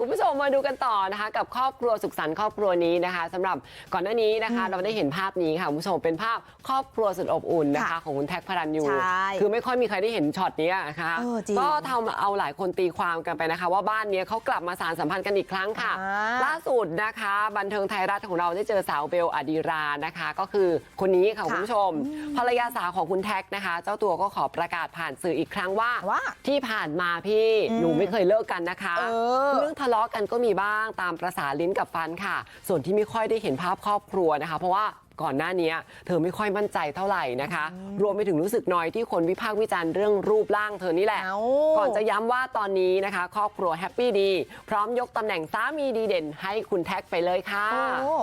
คุณผู้ชมมาดูกันต่อนะคะ กับครอบครัวสุขสันต์ครอบครัวนี้นะคะสำหรับก่อนหน้านี้นะคะ เราได้เห็นภาพนี้ค่ะคุณผู้ชมเป็นภาพครอบครัวสุดอบอุ่นนะคะค่ะของคุณแท็กพระรันยูใช่คือไม่ค่อยมีใครได้เห็นช็อตนี้นะคะเออจริงก็ทำเอาหลายคนตีความกันไปนะคะ ว่าบ้านเนี้ยเขากลับมาสารสัมพันธ์กันอีกครั้งค่ะอ่าล่าสุดนะคะ บันเทิงไทยรัฐของเราได้เจอสาวเบลอดีรานะคะ ก็คือคนนี้ค่ะคุณผู้ชม ภรรยาสาวของคุณแท็กนะคะ เจ้าตัวก็ขอประกาศผ่านสื่ออีกครั้งว่าว่าที่ผ่านมาพี่อืมหนูไม่เคยเลิกกันนะคะเออเรื่องทะเลาะกันก็มีบ้างตามประสาลิ้นกับฟันค่ะ ส่วนที่ไม่ค่อยได้เห็นภาพครอบครัวนะคะ เพราะว่าก่อนหน้านี้เธอไม่ค่อยมั่นใจเท่าไหร่นะคะ รวมไปถึงรู้สึกน้อยที่คนวิพากษ์วิจารณ์เรื่องรูปร่างเธอนี่แหละเอ้าก่อนจะย้ำว่าตอนนี้นะคะ ครอบครัวแฮปปี้ดี พร้อมยกตำแหน่งสามีดีเด่นให้คุณแท็กไปเลยค่ะโอ้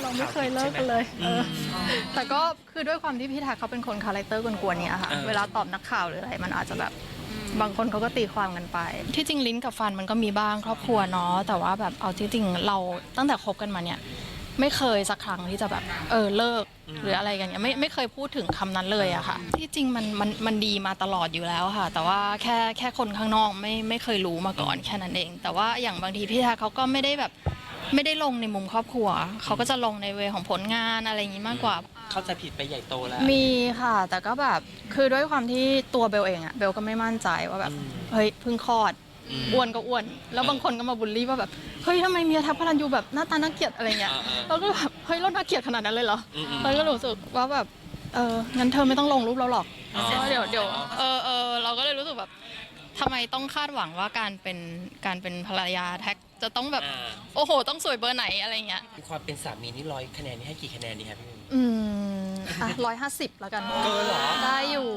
เราไม่เคยเลิกกันเลยเออแต่ก็คือด้วยความที่พี่แท็กเขาเป็นคนคาแรคเตอร์กวนๆเนี่ยค่ะเออเวลาตอบนักข่าวหรืออะไรมันอาจจะแบบ บางคนเขาก็ตีความกันไป ที่จริงลิ้นกับฟันมันก็มีบ้างครอบครัวเนาะแต่ว่าแบบเอาที่จริงเราตั้งแต่คบกันมาเนี่ย ไม่เคยสักครั้งที่จะแบบเออเลิกหรืออะไรกันเนี่ยไม่ไม่เคยพูดถึงคำนั้นเลยอะค่ะ ที่จริงมันมันมันดีมาตลอดอยู่แล้วค่ะ แต่ว่าแค่แค่คนข้างนอกไม่ไม่เคยรู้มาก่อนแค่นั้นเอง แต่ว่าอย่างบางทีพี่ท็กเขาก็ไม่ได้แบบ ไม่ได้ลงในมุมครอบครัว เขาก็จะลงในเวของผลงานอะไรอย่างนี้มากกว่า เข้าใจผิดไปใหญ่โตแล้ว มีค่ะ แต่ก็แบบคือด้วยความที่ตัวเบลเองอะเบลก็ไม่มั่นใจว่าแบบอืมเฮ้ยเพิ่งคลอดอืมอ้วนก็อ้วน แล้วบางคนก็มาบูลลี่ว่าแบบเฮ้ยทำไมเมียทัพพลันยูแบบหน้าตาน่าเกลียดอะไรเงี้ยอ่าๆเราก็แบบเฮ้ยเราน่าเกลียดขนาดนั้นเลยเหรออืมๆเราก็รู้สึกว่าแบบเอองั้นเธอไม่ต้องลงรูปเราหรอกอ๋อ เดี๋ยวเดี๋ยวเออเออเราก็เลยรู้สึกแบบ ทำไมต้องคาดหวังว่าการเป็นการเป็นภรรยาแท็กจะต้องแบบ อ่า โอ้โห ต้องสวยเบอร์ไหนอะไรเงี้ย ความเป็นสามีนี่ร้อยคะแนนนี่ให้กี่คะแนนดีครับพี่มิว อืมอะร้อยห้าสิบแล้วกัน เกินเหรอ ได้อยู่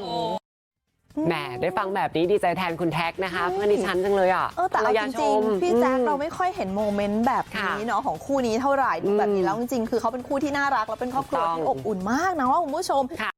แหมได้ฟังแบบนี้ดีใจแทนคุณแท็กนะคะ เพื่อนดิฉันจังเลยอะเออแต่เอาภรยจชริงม ๆพี่แจ๊คอืมเราไม่ค่อยเห็นโมเมนต์แบบนี้ค่ะเนาะของคู่นี้เท่าไหร่ดูแบบอืนี้มแล้วจริงๆคือเขาเป็นคู่ที่น่ารักแล้วเป็นครอบครัวถูกต้องที่อบอุ่นมากนะว่าคุณผู้ชม ค่ะ